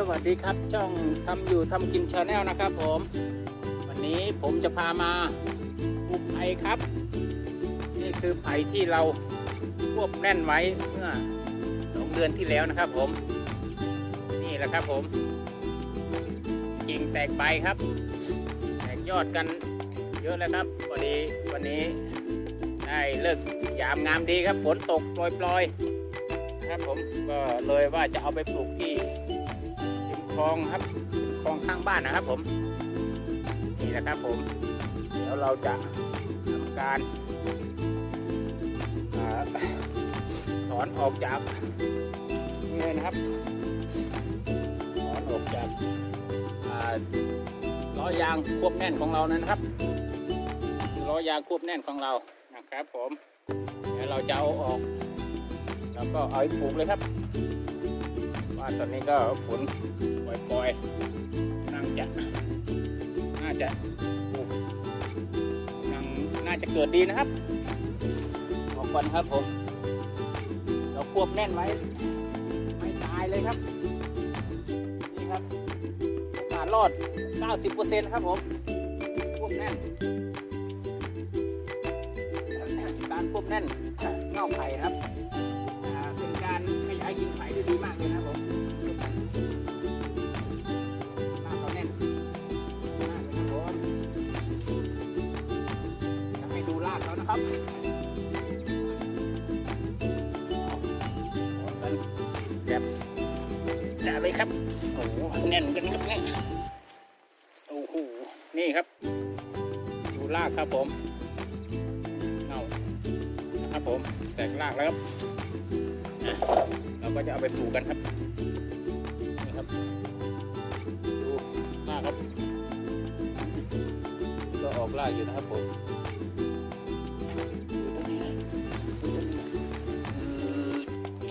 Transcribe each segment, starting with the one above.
สวัสดีครับช่องทำอยู่ทำกินชาแนลนะครับผม วันนี้ผมจะพามาปลูกไผ่ครับ นี่คือไผ่ที่เราควบแน่นไว้เมื่อสองเดือนที่แล้วนะครับผม นี่แหละครับผมกิ่งแตกใบครับ แตกยอดกันเยอะแล้วครับพอดีวันนี้ได้เลิกยามงามดีครับฝนตกปล่อยๆนะครับผมก็เลยว่าจะเอาไปปลูกที่ คลองครับคลองข้างบ้านนะครับผม นี่แหละครับผม เดี๋ยวเราจะทำการถอนออกจากเลยนะครับถอนออกจากล้อยางควบแน่นของเรานั่นนะครับล้อยางควบแน่นของเรานะครับผมเดี๋ยวเราจะเอาออก แล้วก็เอาไปปลูกเลยครับ ว่าตอนนี้ก็ฝนปล่อยๆน่าจะน่าจะปลูกยังน่าจะเกิดดีนะครับออกก่อนครับผม เราควบแน่นไว้ ไม่ตายเลยครับ นี่ครับโอกาสรอด 90%ครับผมควบแน่น การควบแน่นเง่าไผ่ครับ การขยายกิ่งไผ่ที่ดีมากเลยนะผมรากเขาแน่นมากเลยครับผมอยากให้ดูรากเขานะครับเอากันแบบจะเลยครับ โอ้โหแน่นกันครับเนี่ยโอ้โห นี่ครับ ดูรากครับผม เงา นะครับผม แตกรากแล้วครับ เราก็จะเอาไปปลูกกันครับนี่ครับดูรากครับ ก็ออกราอยู่นะครับผมตรงนี้นะดูตรงนี้นะ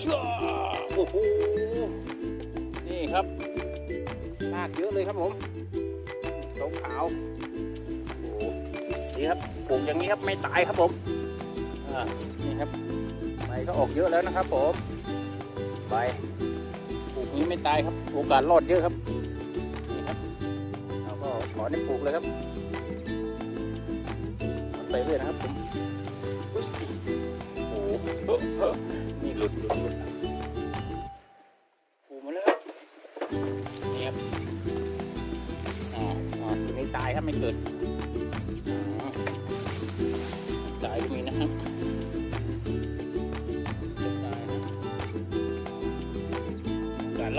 จ้าโอ้โหนี่ครับรากเยอะเลยครับผมขาวขาวโอ้นี่ครับปลูกอย่างนี้ครับไม่ตายครับผมอ่านี่ครับ ก็ออกเยอะแล้วนะครับผมใบปลูกนี้ไม่ตายครับ โอกาสรอดเยอะครับนี่ครับเราก็ขอได้ปลูกเลยครับไปเรื่อยนะครับผมอุ๊ยโอ้โหนี่หลุดหลุดหลุดปลูกมาเลยครับนี่ครับอ๋ออ๋อตัวนี้ตายครับไม่เกิด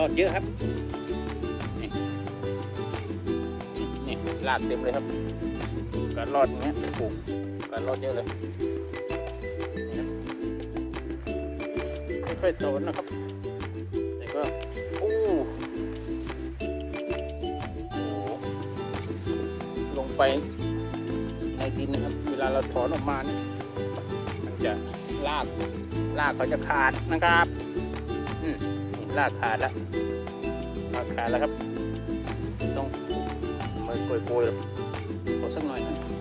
อดเยอะครับนี่นี่ลากเต็มเลยครับการรอดอย่างเงี้ยปลูกการรอดเยอะเลยค่อยๆโตนะครับ แต่ก็โอ้โอ้โหลงไปในดินนะครับ เวลาเราถอนออกมาเนี่ยมันจะลากลากเขาจะขาดนะครับ อืม ลากขาดแล้วลากขาดแล้วครับ ต้องมือโกยๆขอสักหน่อยนะ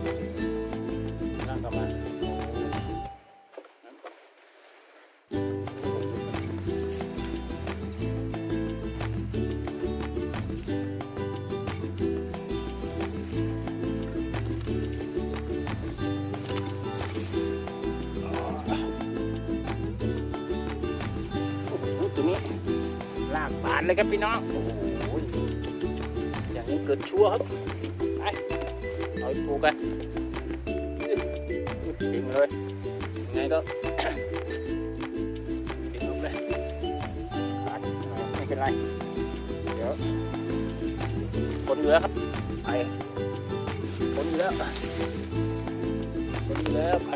เลยครับพี่น้องโอ้โหอย่างนี้เกิดชั่วครับไปเอาไปปลูกกันทิ้งเลยยังไงก็ทิ้งลงเลยขาไม่เป็นไรเดี๋ยวคนอยู่แล้วครับไปคนอยู่แล้วคนอยู่แล้วไป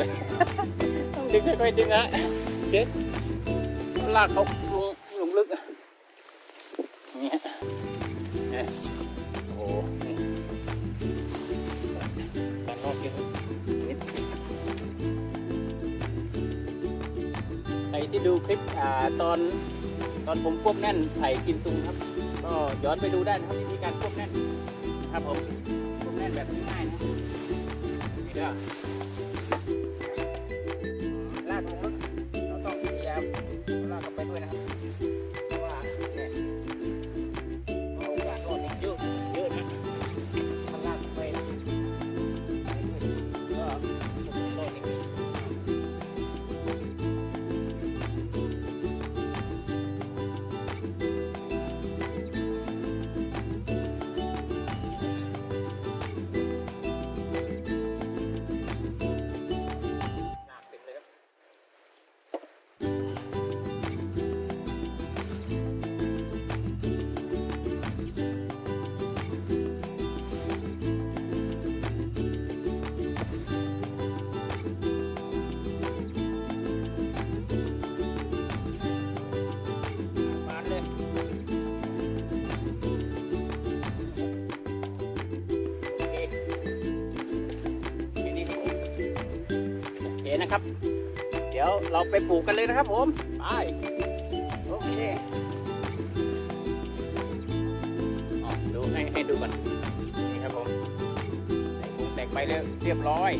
ดึงเลยต้องดึงค่อยๆดึงฮะเด็ดลากเขาลงลงลึกอะเนี่ยเนี่ยโอ้โหการรอดเยอะนิดใครที่ดูคลิปอ่าตอนตอนผมควบแน่นไผ่กินซุงครับ ก็ย้อนไปดูได้นะครับวิธีการควบแน่นครับผมควบแน่นแบบง่ายๆนะนี่ก็ เราไปปลูกกันเลยนะครับผม ไป โอเคอ๋อดูให้ให้ดูก่อน นี่ครับผมใส่ปลูกแตกไปเรียบเรียบร้อย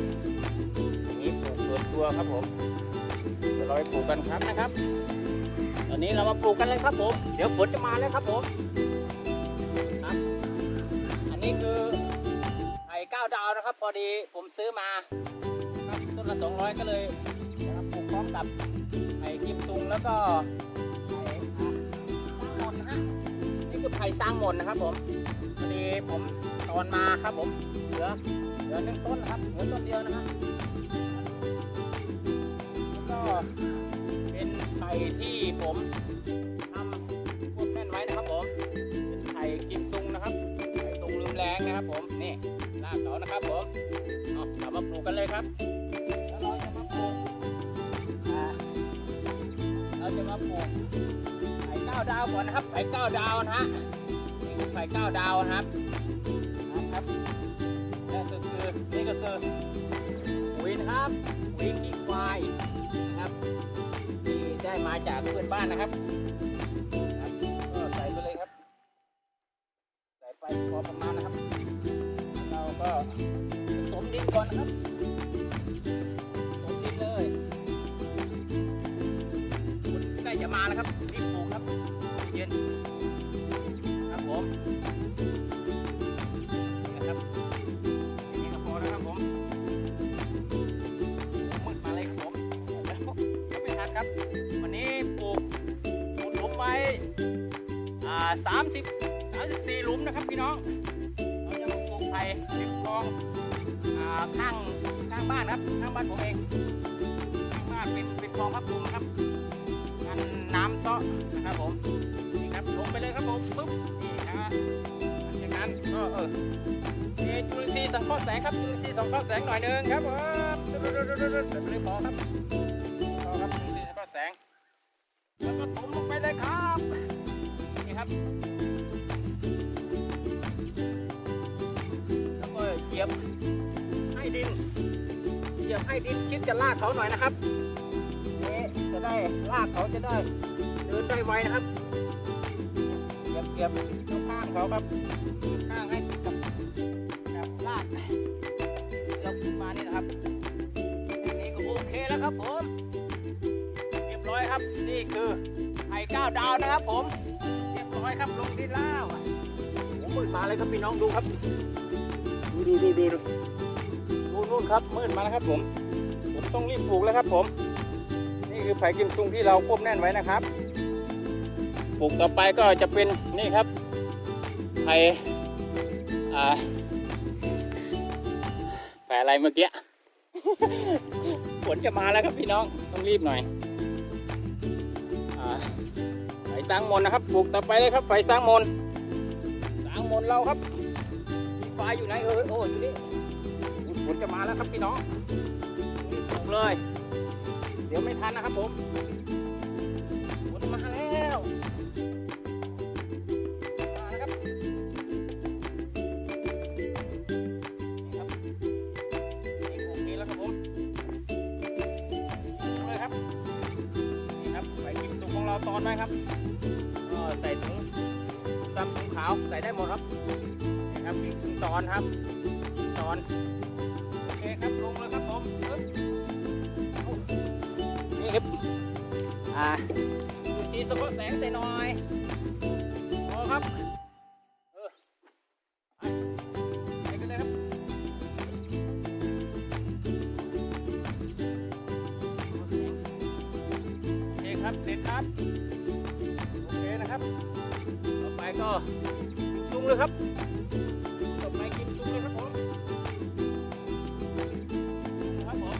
อย่างนี้ปลูกสวนชัวครับผมเดี๋ยวเราไปปลูกกันครับนะครับ ตอนนี้เรามาปลูกกันเลยครับผม เดี๋ยวฝนจะมาแล้วครับผมครับอันนี้คือไผ่ก้าวดาวนะครับ พอดีผมซื้อมาครับต้นละสองร้อยก็เลย กับไผ่กิมซุงแล้วก็ไผ่อ่าสร้างมนนะฮะนี่คือไผ่สร้างมนนะครับผมพอดีผมตอนมาครับผมเหลือเหลือหนึ่งต้นนะครับเหลือต้นเดียวนะครับแล้วก็เป็นไผ่ที่ผมทำพวกแน่นไว้นะครับผมเป็นไผ่กิมซุงนะครับไผ่ตรงลืมแรงนะครับผมนี่รากเขานะครับผมเอาเรามาปลูกกันเลยครับ ดาวก่อนนะครับไผ่เก้าดาวนะฮะไผ่เก้าดาวนะครับนะครับและก็คือนี่ก็คือปุ๋ยนะครับปุ๋ยขี้ควายนะครับที่ได้มาจากเพื่อนบ้านนะครับครับก็ใส่ไปเลยครับใส่ไปพอประมาณนะครับ เราก็ผสมดินก่อนนะครับ กหลุมไว้อ่าสามสิบ34หลุมนะครับพี่น้องเราจะมาปลูกไผ่ริมคลองอ่าข้างข้างบ้านครับข้างบ้านผมเองข้างบ้านเป็นเป็นคลองพับลุมครับกันน้ำซาะนะครับผมนี่ครับลงไปเลยครับผมปุ๊บนี่นะหลังจากนั้นก็เออเทจุลินทรีย์สังเคราะห์แสงครับจุลินทรีย์สังเคราะห์แสงหน่อยหนึงครับผมแบบนี้พอครับพอครับจุลินทรีย์สังเคราะห์แสงแล้วก็ถม ยียบให้ดิน เหยียบให้ดินคิดจะลากเขาหน่อยนะครับนี่จะได้ลากเขาจะได้เดินได้ไวนะครับ เหยียบเหยียบข้างเขาครับ ข้างให้กับกับลากเราขุดมานี่นะครับอันนี้ก็โอเคแล้วครับผมเรียบร้อยครับนี่คือไผ่ก้าวดาวนะครับผม เรียบร้อยครับลงดินแล้วโอ้มืดมาเลยครับพี่น้องดูครับ ดูดูดูดูดูนู่นครับมืดมาแล้วครับผม ผมต้องรีบปลูกแล้วครับผม นี่คือไผ่กิมซุงที่เราควบแน่นไว้นะครับ ปลูกต่อไปก็จะเป็นนี่ครับไผ่อ่าไผ่อะไรเมื่อกี้ฝนจะมาแล้วครับพี่น้องต้องรีบหน่อยไผ่สร้างมนนะครับปลูกต่อไปเลยครับไผ่สร้างมนสร้างมนเราครับ ไฟอยู่ไหนเออโอ้อยู่นี่ฝนจะมาแล้วครับพี่น้องรีบปลูกเลย เดี๋ยวไม่ทันนะครับผม ดำถุงขาวใส่ได้หมดครับนะครับพริกซึ่งตอนครับพริกตอนโอเคครับลงเลยครับผมนี่ครับอ่าดูสีสะกดแสงใส่หน่อยพอครับเออไปไปกันเลยครับโอเคครับเสร็จครับ ก็จุงเลยครับต่อไปกินจุงเลยครับผมครับผม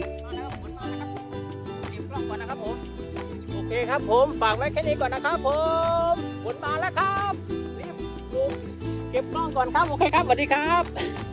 นมาแล้วครับเล้องก่อนนะครับผม โอเคครับผม ฝากไว้แค่นี้ก่อนนะครับผมฝนมาแล้วครับ รีบปลูกเก็บกล้องก่อนครับ โอเคครับ สวัสดีครับ